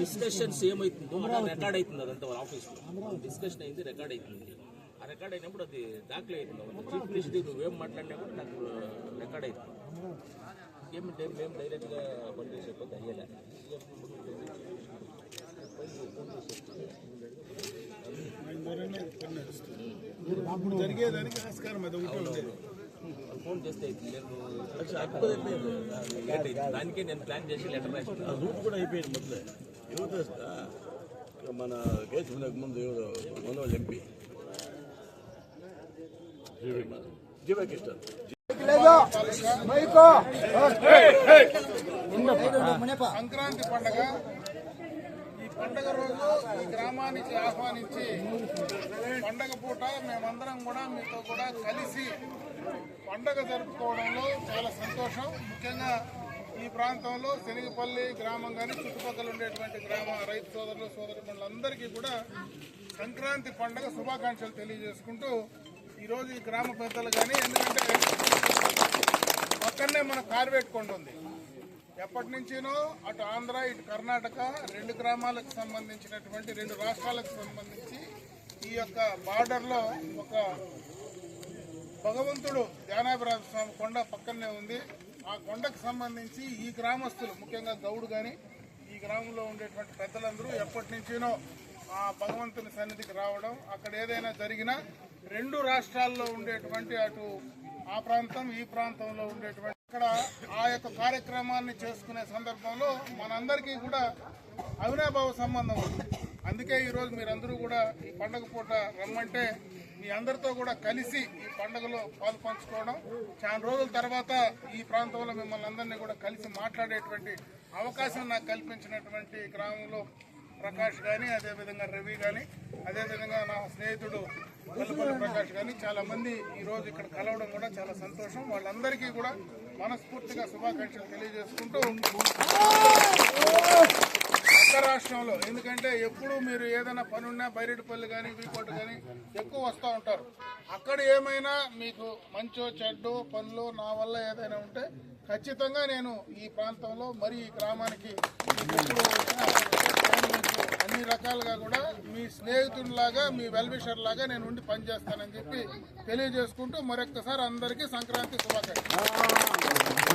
Discussions ఏమైతుందో record అవుతుంది అదంతా వాళ్ళ ఆఫీస్లో డిస్కషన్ అయింది రికార్డ్ అవుతుంది. ఆ రికార్డ్ అయినప్పుడు అది దాఖలు అవుతుంది. చీఫ్ మినిస్టర్ నువ్వేం మాట్లాడినా కూడా నాకు రికార్డ్ అవుతుంది. ఏమంటే మేము డైరెక్ట్గా పనిచేసే పని నడుస్తుంది ఇప్పుడు జరిగేదానికి ఆస్కారం అది ఒకటి ఉండేది ఫోన్ చేస్తే. దానికే నేను ప్లాన్ చేసి లెటర్ రాసిన రూట్ కూడా అయిపోయింది మొదలే యువత మన కేసు ఉండక ముందు ఎవరు మనోళ్ళు ఎంపీ జీవకిష్టన్ సంక్రాంతి పండగ పండగ రోజు ఈ గ్రామానికి ఆహ్వానించి పండగ పూట మేమందరం కూడా మీతో కూడా కలిసి పండగ జరుపుకోవడంలో చాలా సంతోషం. ముఖ్యంగా ఈ ప్రాంతంలో శనిగపల్లి గ్రామం కానీ చుట్టుపక్కల ఉండేటువంటి గ్రామ రైతు సోదరులు సోదరులందరికీ కూడా సంక్రాంతి పండగ శుభాకాంక్షలు తెలియజేసుకుంటూ ఈరోజు ఈ గ్రామ పెద్దలు కానీ ఎందుకంటే పక్కనే మన కార్వేట్ కొండ ఉంది. ఎప్పటి నుంచినో అటు ఆంధ్ర ఇటు కర్ణాటక రెండు గ్రామాలకు సంబంధించినటువంటి రెండు రాష్ట్రాలకు సంబంధించి ఈ యొక్క బార్డర్లో ఒక భగవంతుడు ధ్యానాభిరాజ స్వామి కొండ పక్కనే ఉంది. ఆ కొండకు సంబంధించి ఈ గ్రామస్తులు ముఖ్యంగా గౌడు కానీ ఈ గ్రామంలో ఉండేటువంటి పెద్దలందరూ ఎప్పటి నుంచినో ఆ భగవంతుని సన్నిధికి రావడం అక్కడ ఏదైనా జరిగినా రెండు రాష్ట్రాల్లో ఉండేటువంటి అటు ఆ ప్రాంతం ఈ ప్రాంతంలో ఉండేటువంటి అక్కడ ఆ యొక్క కార్యక్రమాన్ని చేసుకునే సందర్భంలో మనందరికీ కూడా అవినాభావ సంబంధం ఉంది. అందుకే ఈరోజు మీరందరూ కూడా ఈ పండగ పూట రమ్మంటే మీ అందరితో కూడా కలిసి ఈ పండుగలో పాలు పంచుకోవడం చాలా రోజుల తర్వాత ఈ ప్రాంతంలో మిమ్మల్ని అందరినీ కూడా కలిసి మాట్లాడేటువంటి అవకాశం నాకు కల్పించినటువంటి గ్రామంలో ప్రకాష్ కానీ అదేవిధంగా రవి కానీ అదేవిధంగా నా స్నేహితుడు పల్లపల్లి ప్రకాష్ కానీ చాలా మంది ఈరోజు ఇక్కడ కలవడం కూడా చాలా సంతోషం. వాళ్ళందరికీ కూడా మనస్ఫూర్తిగా శుభాకాంక్షలు తెలియజేసుకుంటూ పక్క రాష్ట్రంలో ఎందుకంటే ఎప్పుడు మీరు ఏదైనా పనున్నా ఉన్నా బైరెడ్డిపల్లి కానీ వీకోట కానీ ఎక్కువ వస్తూ ఉంటారు. అక్కడ ఏమైనా మీకు మంచో చెడ్డో పనులు నా వల్ల ఏదైనా ఉంటే ఖచ్చితంగా నేను ఈ ప్రాంతంలో మరి ఈ గ్రామానికి ఎప్పుడు వచ్చినా నేను మీకు అన్ని రకాలుగా కూడా మీ స్నేహితుల్లాగా మీ వెల్విషర్ లాగా నేను ఉండి పనిచేస్తానని చెప్పి తెలియజేసుకుంటూ మరొక్కసారి అందరికీ సంక్రాంతి శుభాకాంక్షలు.